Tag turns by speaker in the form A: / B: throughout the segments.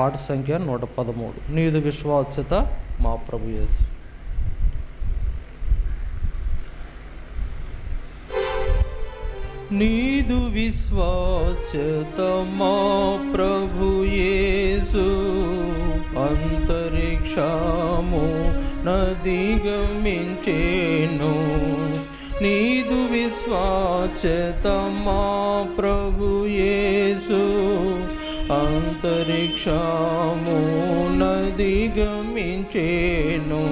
A: పాట సంఖ్య నూట పదమూడు. నీదు విశ్వాస్యత మా ప్రభు యేసు. నీదు విశ్వాస్యత మా ప్రభు యేసు. అంతరిక్షము నదిగమించేను. నీదు విశ్వాస్యత మా ప్రభు యేసు. అంతరిక్షము నదిగమించేను.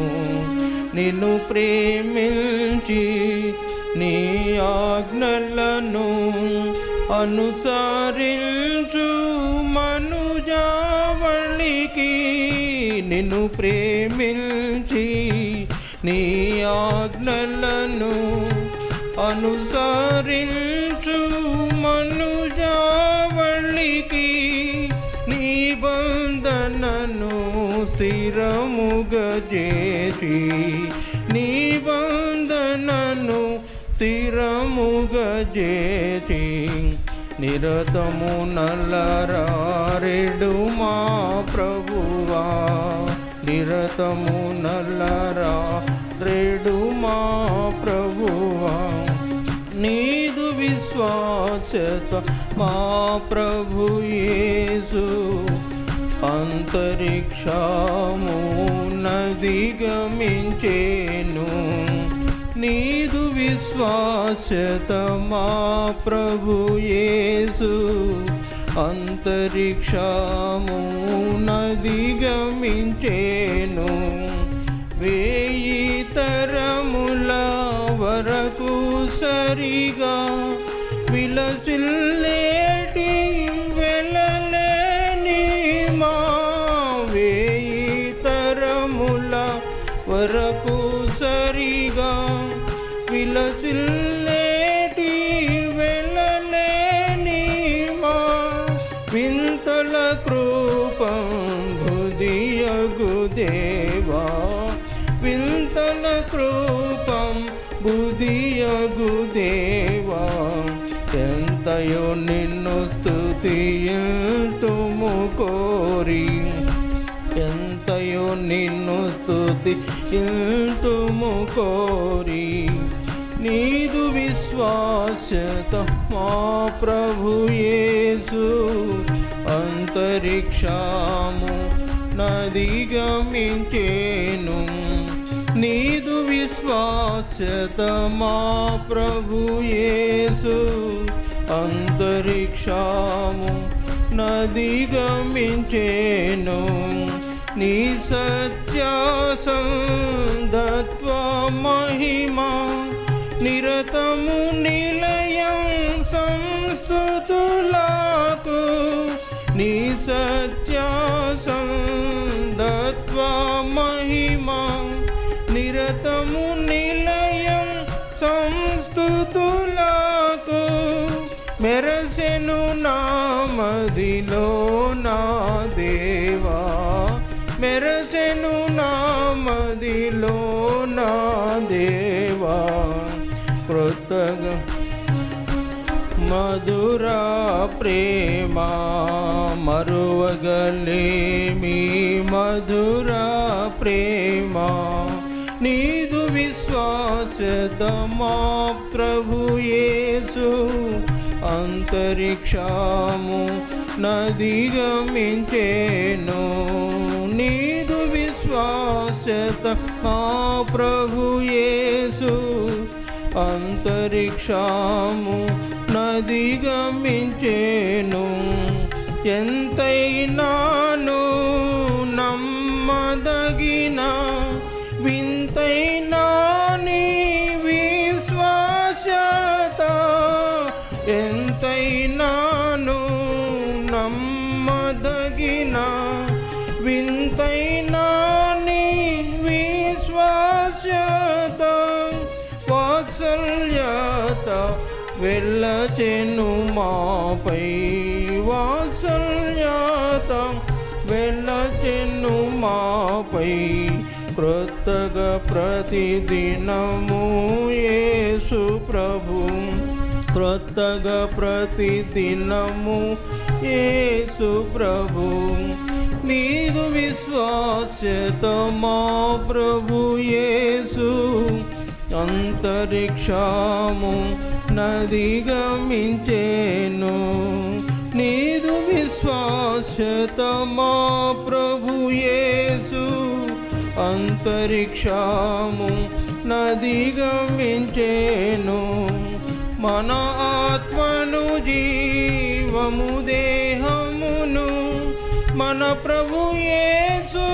A: నిన్ను ప్రేమించి నీ ఆజ్ఞలను అనుసరించు మనుజావళికి. నిన్ను ప్రేమించి నీ ఆజ్ఞలను అనుసరించు మనుజావళికి. బంధనను స్థిరముగజేసి నీ బంధనను స్థిరముగజేసి నిరతము నల్లరారెడు మా ప్రభువా. నిరతము నల్లరా రెడు మా ప్రభువా. నీదు విశ్వాసత మా ప్రభు యేసు. అంతరిక్షము నదిగమించేను. నీదు విశ్వాసత మా ప్రభు యేసు. అంతరిక్షము నదిగమించేను. వేయి తరముల వరకు సరిగా విలసిల్లే విలసిల్లేటి వెళ్ళలేని మా వింతల కృపం దేవా వింతల కృపం బుధియగు దేవా ఎంతయో నిన్ను స్థుతియుతుము కోరి. ఎంతయో నిన్ను స్థుతి ఇంతుము కోరి. నీదు విశ్వాసత మా ప్రభు యేసు. అంతరిక్షము నదిగమించేను. నీదు విశ్వాసత మా ప్రభు యేసు. అంతరిక్షము నదిగమించేను. నీ సత్యాసం దత్వ మహిమా నిరతము నిలయం సంస్థుతులకు నీ సత్యాసందత్వ మహిమా నిరతము నిలయం సంస్థుతులకు మెరసెను నామదిలో కొత్తగా మధురా ప్రేమ మరువగలేమి. మధురా ప్రేమ నీదు విశ్వాసత మా ప్రభు యేసు. అంతరిక్షము నదిగమించేను. నీదు విశ్వాసత మా ప్రభు యేసు. అంతరిక్షము నదిగమించేను. ఎంతైనాను వాత్సల్యత వెళ్ళచెను మాపై. వాత్సల్యత వెళ్ళచెను మాపై. క్రొత్తగా ప్రతిదినము యేసు ప్రభు. క్రొత్తగా ప్రతిదినము యేసు ప్రభు.
B: నీదు విశ్వాస్యత మా ప్రభు యేసు. అంతరిక్షము నది గమించేను నీదు విశ్వాసతమా మా ప్రభు అంతరిక్షము నదిగా మన ఆత్మను జీవము దేహమును మన ప్రభుయేసు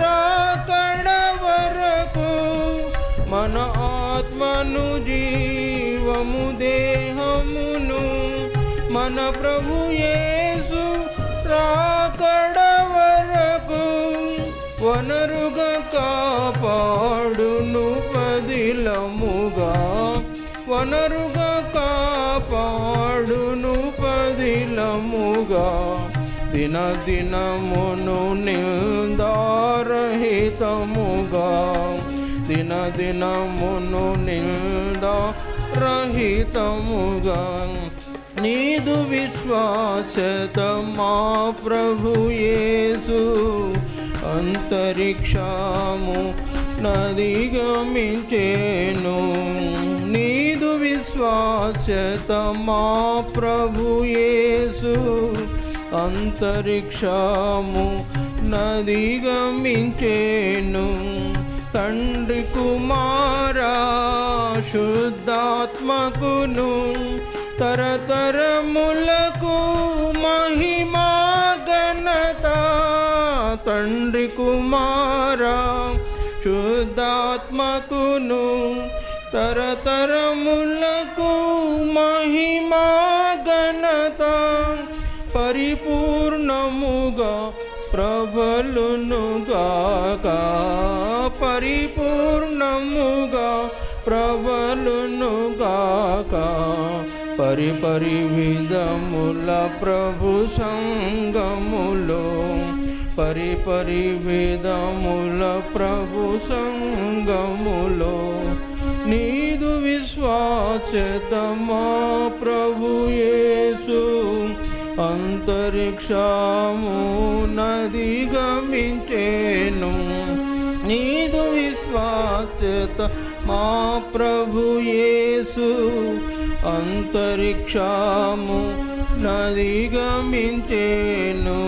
B: రాకడ వరకు మన ఆత్మను జీవము దేహమును మన ప్రభు యేసు రాకడ వరకు వనరుగా కాపాడును పదిలముగా. వనరుగా కాపాడును పదిలముగా. దిన దినమును నిందారహితముగా. దినమును దినమును నిందారహితముగా నీదు విశ్వాసత మా ప్రభు యేసు. అంతరిక్షము నది గమించేను నీదు విశ్వాసత మా ప్రభు యేసు. అంతరిక్షము నది గమించేను తండ్రి కుమారా శుద్ధాత్మకును తరతరములకు మహిమా ఘనత. తండ్రి కుమారా శుద్ధాత్మకును తరతరములకు మహిమా ఘనత. పరిపూర్ణముగా ప్రబలునుగాక. పరిపూర్ణముగా ప్రబలునుగాక పరిపరి విధముల ప్రభు సంగములో. పరిపరి విధముల ప్రభు సంగములో. నీదు విశ్వాసతమా ప్రభు యేసు. అంతరిక్షము నది గమించ చేత మా ప్రభు యేసు అంతరిక్షము నది గమించేను